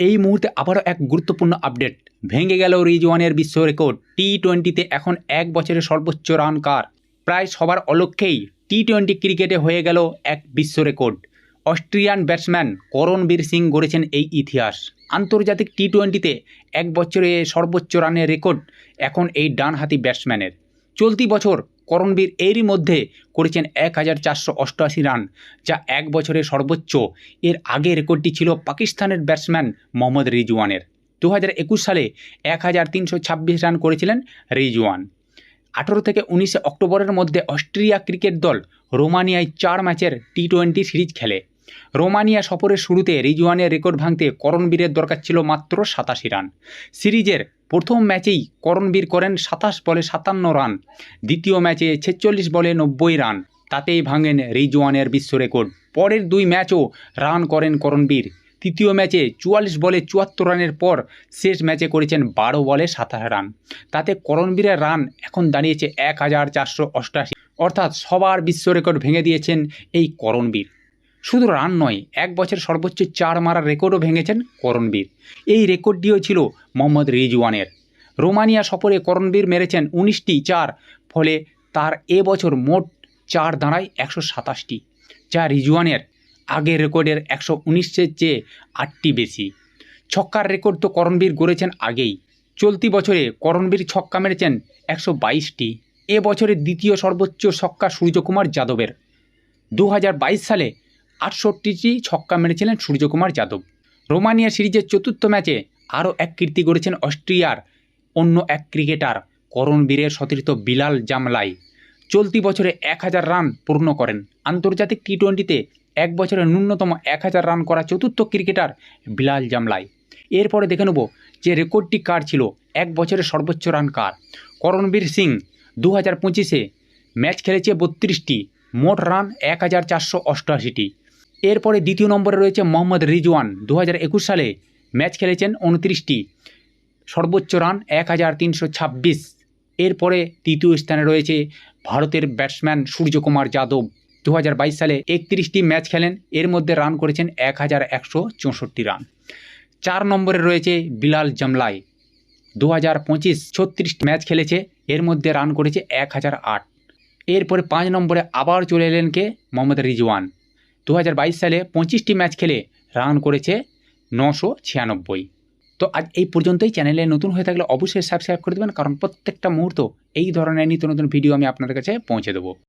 এই মুহূর্তে আবারও এক গুরুত্বপূর্ণ আপডেট ভেঙে গেল রিজওয়ানের বিশ্ব রেকর্ড টি টোয়েন্টিতে এখন এক বছরের সর্বোচ্চ রান কার? প্রায় সবার অলক্ষ্যেই টি টোয়েন্টি ক্রিকেটে হয়ে গেল এক বিশ্ব record Austrian batsman Karanbir Singh গড়েছেন এই ইতিহাস। আন্তর্জাতিক টি টোয়েন্টিতে এক বছরে সর্বোচ্চ রানের রেকর্ড এখন এই ডানহাতি ব্যাটসম্যানের চলতি বছর করণবীর এরই মধ্যে করেছেন এক হাজার চারশো অষ্টআশি রান, যা এক বছরের সর্বোচ্চ। এর আগে রেকর্ডটি ছিল পাকিস্তানের ব্যাটসম্যান মোহাম্মদ রিজওয়ানের। দু হাজার একুশ সালে এক হাজার তিনশো ছাব্বিশ রান করেছিলেন রিজওয়ান। আঠেরো থেকে উনিশে অক্টোবরের মধ্যে অস্ট্রেলিয়া ক্রিকেট দল রোমানিয়ায় চার ম্যাচের টি টোয়েন্টি সিরিজ খেলে। রোমানিয়া সফরের শুরুতে রিজওয়ানের রেকর্ড ভাঙতে করণবীরের দরকার ছিল মাত্র সাতাশি রান। সিরিজের প্রথম ম্যাচেই করণবীর করেন সাতাশ বলে সাতান্ন রান। দ্বিতীয় ম্যাচে ছেচল্লিশ বলে নব্বই রান। তাতেই ভাঙেন রিজওয়ানের বিশ্ব রেকর্ড। পরের দুই ম্যাচও রান করেন করণবীর তৃতীয় ম্যাচে চুয়াল্লিশ বলে চুয়াত্তর রানের পর শেষ ম্যাচে করেছেন বারো বলে সাতাশ রান। তাতে করণবীরের রান এখন দাঁড়িয়েছে এক হাজার চারশো অষ্টাশি। অর্থাৎ সবার বিশ্ব রেকর্ড ভেঙে দিয়েছেন এই করণবীর শুধু রান নয়, এক বছর সর্বোচ্চ চার মারার রেকর্ডও ভেঙেছেন করণবীর। এই রেকর্ডটিও ছিল মোহাম্মদ রিজওয়ানের। রোমানিয়া সফরে করণবীর মেরেছেন উনিশটি চার, ফলে তার এ বছর মোট চার দাঁড়ায় একশো সাতাশটি, যা রিজওয়ানের আগের রেকর্ডের একশো উনিশের চেয়ে আটটি বেশি। ছক্কার রেকর্ড তো করণবীর গড়েছেন আগেই। চলতি বছরে করণবীর ছক্কা মেরেছেন একশো বাইশটি। এ বছরের দ্বিতীয় সর্বোচ্চ ছক্কা সূর্যকুমার যাদবের। দু হাজার বাইশ সালে আটষট্টিটি ছক্কা মেরেছিলেন সূর্যকুমার যাদব। রোমানিয়া সিরিজের চতুর্থ ম্যাচে আরও এক কীর্তি গড়েছেন অস্ট্রিয়ার অন্য এক ক্রিকেটার করণবীরের সতীর্থ বিলাল জামলাই। চলতি বছরে এক হাজার রান পূর্ণ করেন। আন্তর্জাতিক টি টোয়েন্টিতে এক বছরে ন্যূনতম এক হাজার রান করা চতুর্থ ক্রিকেটার বিলাল জামলাই। এরপরে দেখে নেব যে রেকর্ডটি কার ছিল, এক বছরের সর্বোচ্চ রান কার। করণবীর সিং দু হাজার পঁচিশে ম্যাচ খেলেছে বত্রিশটি, মোট রান এক হাজার চারশো অষ্টআশিটি। এরপরে দ্বিতীয় নম্বরে রয়েছে মোহাম্মদ রিজওয়ান। দু হাজার একুশ সালে ম্যাচ খেলেছেন উনত্রিশটি। সর্বোচ্চ রান এক হাজার তিনশো ছাব্বিশ। এরপরে তৃতীয় স্থানে রয়েছে ভারতের ব্যাটসম্যান সূর্যকুমার যাদব। দু হাজার বাইশ সালে একত্রিশটি ম্যাচ খেলেন। এর মধ্যে রান করেছেন এক হাজার একশো চৌষট্টি রান। চার নম্বরে রয়েছে বিলাল জামলাই। দু হাজার পঁচিশ ছত্রিশ ম্যাচ খেলেছে। এর মধ্যে রান করেছে এক হাজার আট। এরপরে পাঁচ নম্বরে আবার চলে এলেন কে? মোহাম্মদ রিজওয়ান। দু হাজার বাইশ সালে পঁচিশটি ম্যাচ খেলে রান করেছে নশো ছিয়ানব্বই। তো আজ এই পর্যন্তই। চ্যানেলে নতুন হয়ে থাকলে অবশ্যই সাবস্ক্রাইব করে দেবেন, কারণ প্রত্যেকটা মুহূর্ত এই ধরনের নিত্য নতুন ভিডিও আমি আপনাদের কাছে পৌঁছে দেবো।